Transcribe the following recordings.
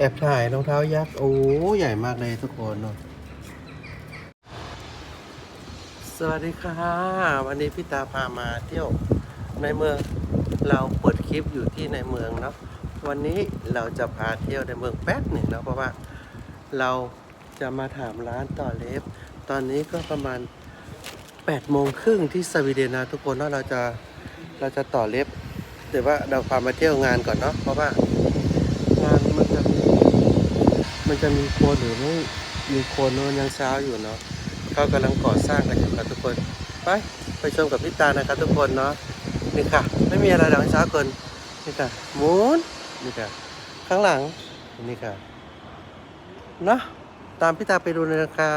แอบถ่ายรองเท้ายักษ์ โอ้ใหญ่มากเลยทุกคนเนาะสวัสดีค่ะ วันนี้พี่ตาพามาเที่ยวในเมืองเราเปิดคลิปอยู่ที่ในเมืองเนาะวันนี้เราจะพาเที่ยวในเมืองแป๊บหนึ่งเนาะเพราะว่าเราจะมาถามร้านต่อเล็บ ตอนนี้ก็ประมาณ8โมงครึ่งที่สวีเดนนะทุกคนเนาะเราจะเราจะต่อเล็บแต่ว่าเราพามาเที่ยวงานก่อนเนาะเพราะว่างานมันจะมี มันจะมีโคนหรือไม่มีโคนนอะยังเช้าอยู่เนาะเขากำลังก่อสร้างกันอยู่ครับทุกคนไปไปชมกับพี่ตานะครับทุกคนเนาะนี่ค่ะ ไม่มีอะไรหลังเช้าเกินนี่ค่ะหมุนนี่ค่ะข้างหลังนี่ค่ะเนาะตามพี่ตาไปดูเลยนะคะ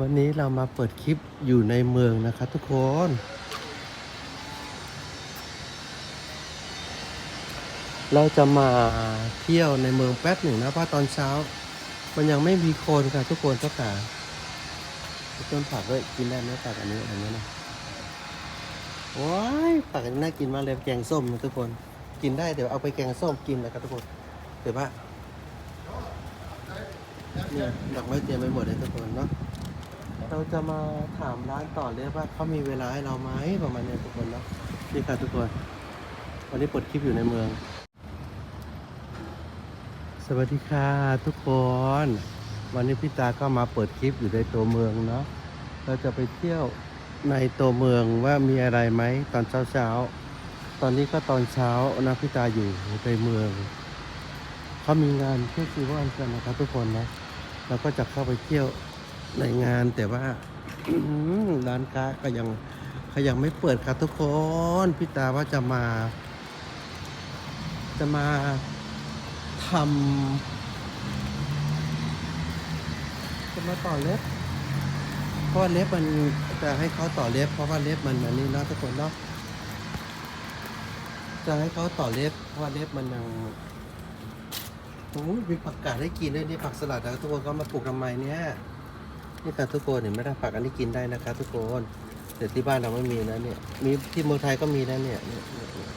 วันนี้เรามาเปิดคลิปอยู่ในเมืองนะคะทุกคน เราจะมาเที่ยวในเมืองแป๊บหนึ่งนะเพราะตอนเช้า มันยังไม่มีคนค่ะทุกคนทุกขาต้นผักด้วยกินได้ไหมผักอันนี้อันนี้นะว้ายผักอันนี้น่ากินมากเลยแกงส้มนะทุกคน กินได้เดี๋ยวเอาไปแกงส้มกินนะครับทุกคนเดี๋ยวว่าเนี่ยดอกไม้เตรียมไปหมดเลยทุกคนเนาะเราจะมาถามร้านต่อเลยว่าเขามีเวลาให้เราไหมประมาณนี้ทุกคนเนาะนี่ค่ะทุกคนวันนี้ปิดคลิปอยู่ในเมือง สวัสดีค่ะทุกคน วันนี้พี่ตาก็มาเปิดคลิปอยู่ในตัวเมืองเนาะเราจะไปเที่ยวในตัวเมืองว่ามีอะไรไหมตอนเช้าเช้าตอนนี้ก็ตอนเช้านะพี่ตาอยู่ในเมืองเขามีงานเฟสติวัลกันนะครับทุกคนนะเราก็จะเข้าไปเที่ยวในงานแต่ว่าร้านค้าก็ยังก็ยังไม่เปิดครับทุกคนพี่ตาว่าจะมา จะมา ทำจะมาต่อเล็บ เพราะว่าเล็บมันจะให้เขาต่อเล็บ เพราะว่าเล็บมันอันนี้นะทุกคนเนาะจะให้เขาต่อเล็บ เพราะว่าเล็บมันยังโอ้มีผักกาดให้กินด้วยนี่ผักสลัดนะทุกคนก็มาปลูกทำไมเนี่ยนี่ค่ะทุกคนเห็นไหมล่ะผักอันนี้กินได้นะคะทุกคนแต่ที่บ้านเราไม่มีนะเนี่ยมีที่เมืองไทยก็มีนะเนี่ยเนี่ยเนี่ยเนี่ย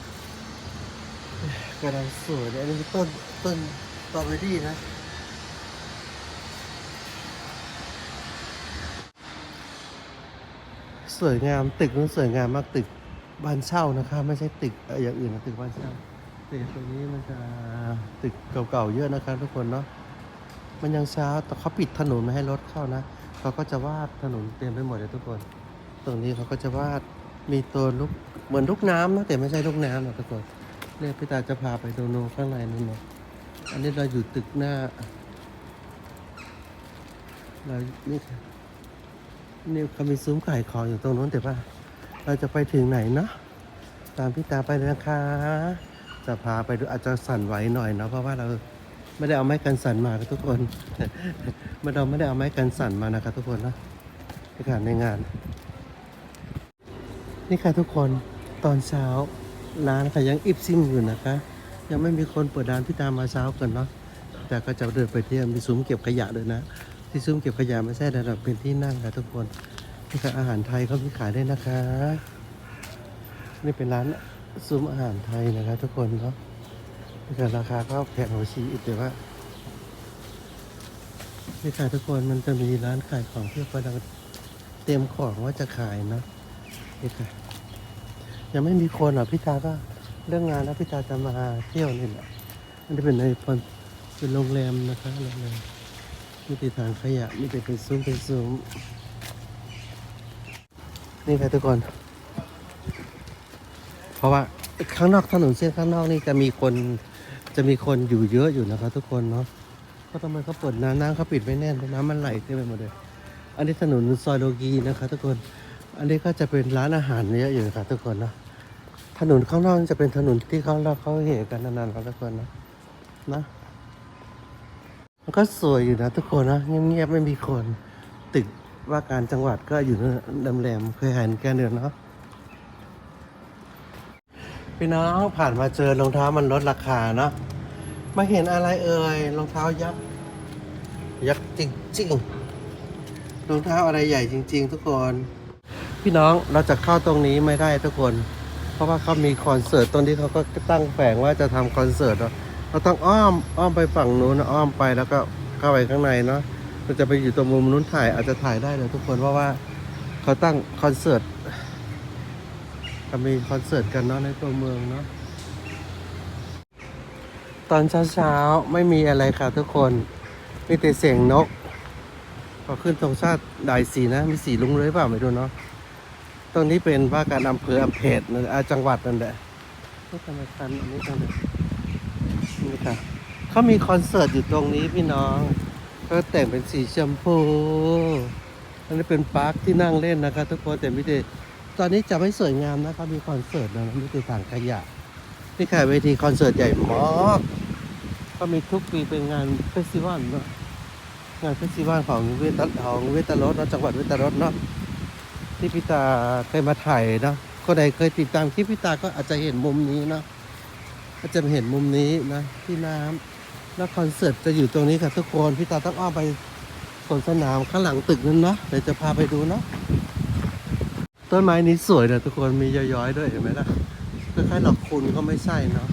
กำลังสวยเลยอันนี้ต้นต้นสตรอเบอรี่นะสวยงามตึกนั้นสวยงามมากตึกบ้านเช่านะคะ ไม่ใช่ตึกเอ่ออย่างอื่นนะตึกบ้านเช่าตึกตรงนี้มันจะตึกเก่าๆเยอะนะคะทุกคนเนาะมันยังเช้าแต่เขาปิดถนนไม่ให้รถเข้านะเขาก็จะวาดถนนเต็มไปหมดเลยทุกคน ตรงนี้เขาก็จะวาดมีตัวลูกเหมือนลูกน้ำนะแต่ไม่ใช่ลูกน้ำนะทุกคน เนี่ยพี่ตาจะพาไปดูโนข้างในนู่นนะอันนี้เราอยู่ตึกหน้า เรานี่นี่เขามีซุ้มขายของอยู่ตรงนู้นแต่ว่าเราจะไปถึงไหนเนาะตามพี่ตาไปเลยนะคะ จะพาไปดูอาจจะสั่นไหวหน่อยเนาะเพราะว่าเราไม่ได้เอาไม้กันสั่นมาครับทุกคนม่เราไม่ได้เอาไม้กันสั่นมานะครับทุกคนนะนี่ค่ะในงาน นี่ค่ะทุกคนตอนเช้า ร้านค่ะยังอิบซิ่งอยู่นะคะ ยังไม่มีคนเปิดร้านพี่ตามมาเช้ากันเนาะแต่ก็จะเดินไปเที่ยวมีซุ้มเก็บขยะด้วยนะ ที่ซุ้มเก็บขยะไม่ใช่แต่เราเป็นที่นั่งค่ะทุกคนนี่ค่ะอาหารไทยเขามีขายด้วยนะคะ นี่เป็นร้านซุ้มอาหารไทยนะคะทุกคนเนาะแต่ราคาก็แพงกว่าชีอีกแต่ว่านี่ค่ะทุกคนมันจะมีร้านขายของเพื่อกำลังเตรียมของว่าจะขายนะนี่ค่ะ ยังไม่มีคนหรอกพี่ตาก็เรื่องงานแล้วพี่ตาจะมาเที่ยวนี่แหละมันจะเป็นในพนเป็นโรงแรมนะคะโรงแรมมีแต่ทางขยะมีแต่เป็นซุ้มเป็นซุ้มนี่ค่ะทุกคน เพราะว่าข้างนอกถนนเส้นข้างนอกนี่จะมีคนจะมีคนอยู่เยอะอยู่นะครับทุกคนเนาะเพราะทำไมเขาเปิดน้ำน้ำเขาปิดไม่แน่นน้ำมันไหลเต็มไปหมดเลย อันนี้ถนนซอยโลกีนะครับทุกคน อันนี้ก็จะเป็นร้านอาหารเยอะอยู่ครับทุกคนนะถนนข้างนอกจะเป็นถนนที่เขาเราเขาเหกันนานๆครับทุกคนนะนะมันก็สวยอยู่นะทุกคนนะเงียบๆไม่มีคน ตึกว่าการจังหวัดก็อยู่ในแหลมเคยเห็นแกันเดือนเนาะพี่น้องผ่านมาเจอรองเท้ามันลดราคาเนาะมาเห็นอะไรเอ่ยรองเท้ายักษ์ยักษ์จริงๆรองเท้าอะไรใหญ่จริง ๆ ทุกคน พี่น้องเราจะเข้าตรงนี้ไม่ได้ทุกคน เพราะว่าเขามีคอนเสิร์ตตรงที่เขาก็ตั้งแฝงว่าจะทำคอนเสิร์ตเนาะเราต้องอ้อมอ้อมไปฝั่งนู้นอ้อมไปแล้วก็เข้าไปข้างในเนาะเราจะไปอยู่ตรงมุมนู้นถ่ายอาจจะถ่ายได้เลยทุกคนเพราะว่าเขาตั้งคอนเสิร์ตเขามีคอนเสิร์ตกันเนาะในตัวเมืองเนาะตอนเช้าๆไม่มีอะไรค่ะทุกคนมีแต่เสียงนกพอขึ้นตรงชาติได้สีนะ มีสีลุงเลยเปล่าไม่รู้เนาะ ตรงนี้เป็นว่าการอำเภออำเภอนั่นอ่าจังหวัดนั่นแหละก็ทำไมคันอันนี้ตรงนี้นี่ค่ะเขามีคอนเสิร์ตอยู่ตรงนี้พี่น้องก็แต่งเป็นสีชมพูอันนี้เป็นปาร์คที่นั่งเล่นนะคะทุกคนแต่ไม่ได้ตอนนี้จะไม่สวยงามนะครับมีคอนเสิร์ตนะไม่ได้ถังขยะนี่ค่ะเวทีคอนเสิร์ตใหญ่มากก็มีทุกปีเป็นงานเฟสติวัลเนาะงานเฟสติวัลของเวตาของเวตาลดเนาะจังหวัดเวตาลดเนาะ ที่พิตาเคยมาถ่ายเนาะคนใดเคยติดตามคลิปพิตาก็อาจจะเห็นมุมนี้เนาะก็จะเห็นมุมนี้นะที่น้ำแล้วคอนเสิร์ตจะอยู่ตรงนี้ค่ะทุกคนพิตาต้องอ้อมไปสวนสนามข้างหลังตึกนั้นเนาะเดี๋ยวจะพาไปดูเนาะต้นไม้นี้สวยนะทุกคนมีย้อยๆด้วยเห็นไหมล่ะคล้ายๆดอกคุณก็ไม่ใช่เนาะ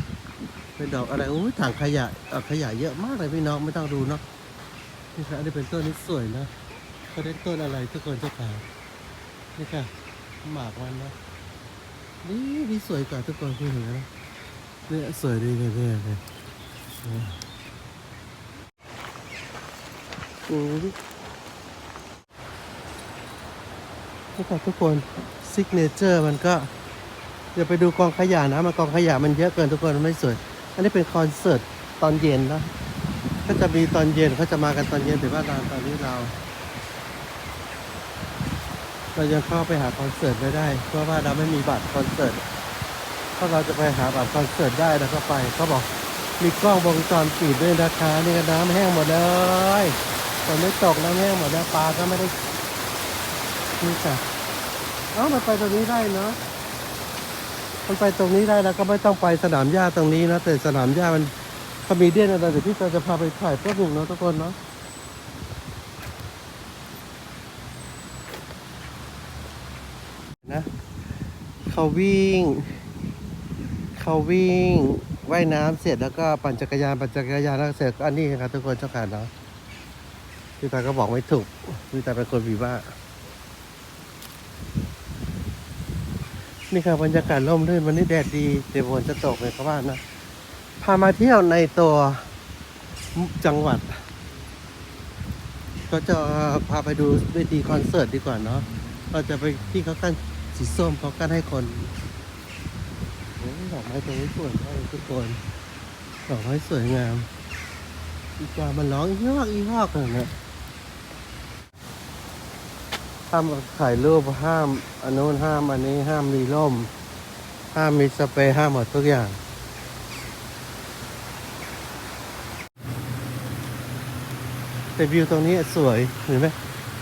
เป็นดอกอะไรโอ้ยถังขยะขยะเยอะมากเลยพี่น้องไม่ต้องดูเนาะนี่ค่ะอันนี้เป็นต้นนี้สวยนะเขาได้ต้นอะไรทุกคนเจ้าขา นี่ค่ะ หมากมันนะนี่นี่สวยกว่าทุกคนคุณเห็นไหมเนี่ยสวยดีเลยเนี่ยเนี่ยอืมนี่ค่ะทุกคนซิกเนเจอร์มันก็อย่าไปดูกองขยะนะมันกองขยะมันเยอะเกินทุกคนมันไม่สวย อันนี้เป็นคอนเสิร์ตตอนเย็นนะก็จะมีตอนเย็นเขาจะมากันตอนเย็นแต่ว่าตอนตอนนี้เรา เรายังเข้าไปหาคอนเสิร์ตไม่ได้ เพราะว่าเราไม่มีบัตรคอนเสิร์ตถ้าเราจะไปหาบัตรคอนเสิร์ตได้เราก็ไปเขาบอกมีกล้องวงจรปิดด้วยนะคะนี่ก็น้ำแห้งหมดเลยฝนไม่ตกน้ำแห้งหมดแล้วปลาก็ไม่ได้นี่ค่ะเอ้ามันไปตรงนี้ได้เนาะมันไปตรงนี้ได้แล้วก็ไม่ต้องไปสนามหญ้าตรงนี้นะแต่สนามหญ้ามันคอมเมเดียนอะไรเดี๋ยวพี่จะพาไปถ่ายพวกหนึ่งเนาะทุกคนเนาะ เขาวิ่ง เขาวิ่งว่ายน้ำเสร็จแล้วก็ปั่นจักรยานปั่นจักรยานแล้วเสร็จอันนี้ครับทุกคนเจ้าขาเนาะพี่ตาก็บอกไม่ถูกพี่ตาเป็นคนวีว่านี่ค่ะบรรยากาศร่มรื่นวันนี้แดดดีเดี๋ยวฝนจะตกเลยเขาว่านะพามาเที่ยวในตัวจังหวัด ก็จะพาไปดูเวทีคอนเสิร์ตดีกว่าเนาะเราจะไปที่เขากั้น สีส้มเขากั้นให้คนโอ้ดอกไม้ตรงนี้สวยมากทุกคนดอกไม้สวยงาม อีกามันร้องอีฮอกอีฮอกเลยนะห้ามถ่ายรูปห้ามอันนู้นห้ามอันนี้ห้ามมีร่ม ห้ามมีสเปรย์ห้ามหมดทุกอย่างแต่วิวตรงนี้สวยเห็นไหม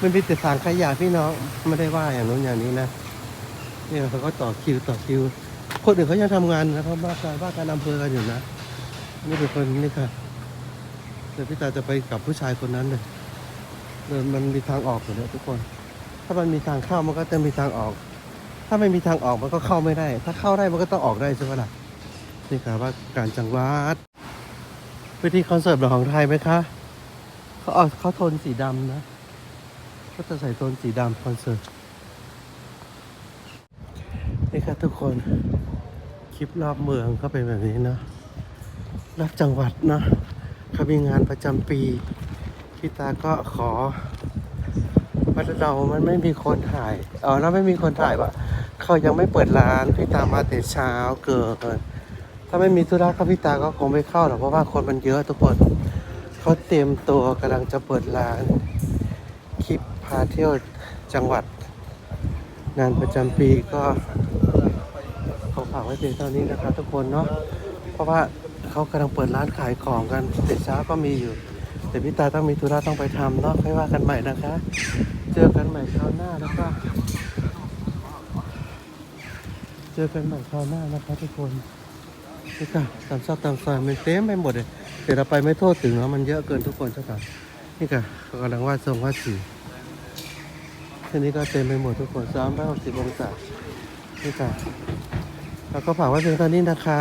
มันมีแต่ทางขยะพี่น้องไม่ได้ว่าอย่างนู้นอย่างนี้นะ เนี่ยเขาก็ต่อคิวต่อคิว คนอื่นเขายังทำงานนะเพราะว่าการว่าการอำเภอกันอยู่นะนี่เป็นคนนี่ค่ะเดี๋ยวพี่ตาจะไปกับผู้ชายคนนั้นเลยเดินมันมีทางออกอยู่แล้วทุกคน ถ้ามันมีทางเข้ามันก็จะมีทางออก ถ้าไม่มีทางออกมันก็เข้าไม่ได้ ถ้าเข้าได้มันก็ต้องออกได้ใช่ไหมล่ะนี่ค่ะว่าการจังหวัดเวทีคอนเสิร์ตของไทยไหมคะเขาเอาเขาโทนสีดำนะ ก็จะใส่โทนสีดำคอนเสิร์ต ครับทุกคน คลิปรอบเมืองก็เป็นแบบนี้เนอะรอบจังหวัดเนอะเขามีงานประจำปีพี่ตาก็ขอว่าเรามันไม่มีคนถ่ายอ๋อแล้วไม่มีคนถ่ายว่ะเขายังไม่เปิดร้านพี่ตามาแต่เช้าเกินถ้าไม่มีธุระก็พี่ตาก็คงไม่เข้าหรอกเพราะว่าคนมันเยอะทุกคนเขาเตรียมตัวกำลังจะเปิดร้าน คลิปพาเที่ยวจังหวัด งานประจำปีก็ขอฝากไว้เพียงเท่านี้นะครับทุกคนเนาะเพราะว่าเขากำลังเปิดร้านขายของกันแต่เช้าก็มีอยู่ แต่พี่ตาต้องมีธุระต้องไปทำเนาะค่อยว่ากันใหม่นะคะ เจอกันใหม่คราวหน้าแล้วก็เจอกันใหม่คราวหน้านะคะทุกคนนี่ค่ะตามซอกตามซอยมันเต็มไปหมดเลยแต่เราไปไม่โทษถึงเนาะมันเยอะเกินทุกคนเจ้าค่ะนี่ค่ะกำลังวาดทรงวาดสี เอันนี้ก็เต็มไปหมดทุกคนสามร้อยหกสิบองศานี่ค่ะแล้วก็ฝากไว้เพียงเท่านี้นะคะ